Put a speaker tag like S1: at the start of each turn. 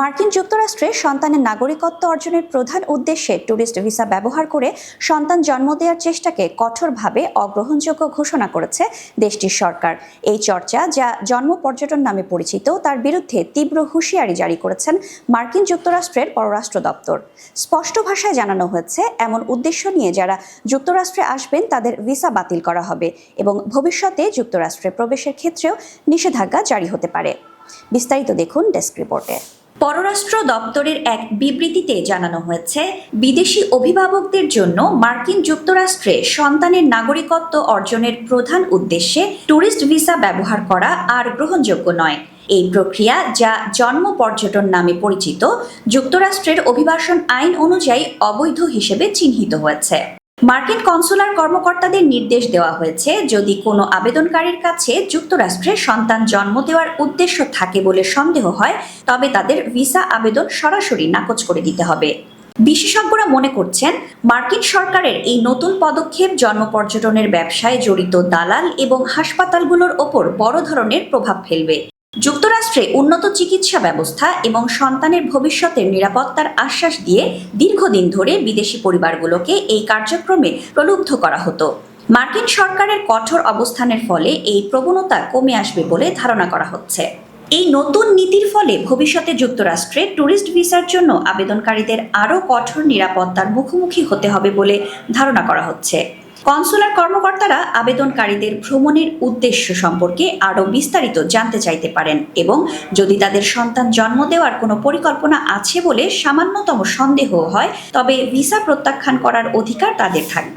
S1: মার্কিন যুক্তরাষ্ট্রে সন্তানের নাগরিকত্ব অর্জনের প্রধান উদ্দেশ্যে ট্যুরিস্ট ভিসা ব্যবহার করে সন্তান জন্ম দেওয়ার চেষ্টাকে কঠোরভাবে অগ্রহণযোগ্য ঘোষণা করেছে দেশটির সরকার। এই চর্চা, যা জন্ম পর্যটন নামে পরিচিত, তার বিরুদ্ধে তীব্র হুঁশিয়ারি জারি করেছেন মার্কিন যুক্তরাষ্ট্রের পররাষ্ট্র দপ্তর। স্পষ্ট ভাষায় জানানো হয়েছে, এমন উদ্দেশ্য নিয়ে যারা যুক্তরাষ্ট্রে আসবেন, তাদের ভিসা বাতিল করা হবে এবং ভবিষ্যতে যুক্তরাষ্ট্রে প্রবেশের ক্ষেত্রেও নিষেধাজ্ঞা জারি হতে পারে। বিস্তারিত দেখুন ডেস্ক রিপোর্টে। পররাষ্ট্র দপ্তরের এক বিবৃতিতে জানানো হয়েছে, বিদেশি অভিভাবকদের জন্য মার্কিন যুক্তরাষ্ট্রে সন্তানের নাগরিকত্ব অর্জনের প্রধান উদ্দেশ্যে ট্যুরিস্ট ভিসা ব্যবহার করা আর গ্রহণযোগ্য নয়। এই প্রক্রিয়া, যা জন্ম পর্যটন নামে পরিচিত, যুক্তরাষ্ট্রের অভিবাসন আইন অনুযায়ী অবৈধ হিসেবে চিহ্নিত হয়েছে। মার্কিন কনসুলার কর্মকর্তাদের নির্দেশ দেওয়া হয়েছে, যদি কোনো আবেদনকারীর কাছে যুক্তরাষ্ট্রে সন্তান জন্ম দেওয়ার উদ্দেশ্য থাকে বলে সন্দেহ হয়, তবে তাদের ভিসা আবেদন সরাসরি নাকচ করে দিতে হবে। বিশেষজ্ঞরা মনে করছেন, মার্কিন সরকারের এই নতুন পদক্ষেপ জন্ম পর্যটনের ব্যবসায় জড়িত দালাল এবং হাসপাতালগুলোর ওপর বড় ধরনের প্রভাব ফেলবে। যুক্তরাষ্ট্রে উন্নত চিকিৎসা ব্যবস্থা এবং সন্তানের ভবিষ্যতের নিরাপত্তার আশ্বাস দিয়ে দীর্ঘদিন ধরে বিদেশি পরিবারগুলোকে এই কার্যক্রমে প্রলুব্ধ করা হতো। মার্কিন সরকারের কঠোর অবস্থানের ফলে এই প্রবণতা কমে আসবে বলে ধারণা করা হচ্ছে। এই নতুন নীতির ফলে ভবিষ্যতে যুক্তরাষ্ট্রে ট্যুরিস্ট ভিসার জন্য আবেদনকারীদের আরও কঠোর নিরাপত্তার মুখোমুখি হতে হবে বলে ধারণা করা হচ্ছে। কনসুলার কর্মকর্তারা আবেদনকারীদের ভ্রমণের উদ্দেশ্য সম্পর্কে আরও বিস্তারিত জানতে চাইতে পারেন এবং যদি তাদের সন্তান জন্ম দেওয়ার কোনো পরিকল্পনা আছে বলে সামান্যতম সন্দেহ হয়, তবে ভিসা প্রত্যাখ্যান করার অধিকার তাদের থাকবে।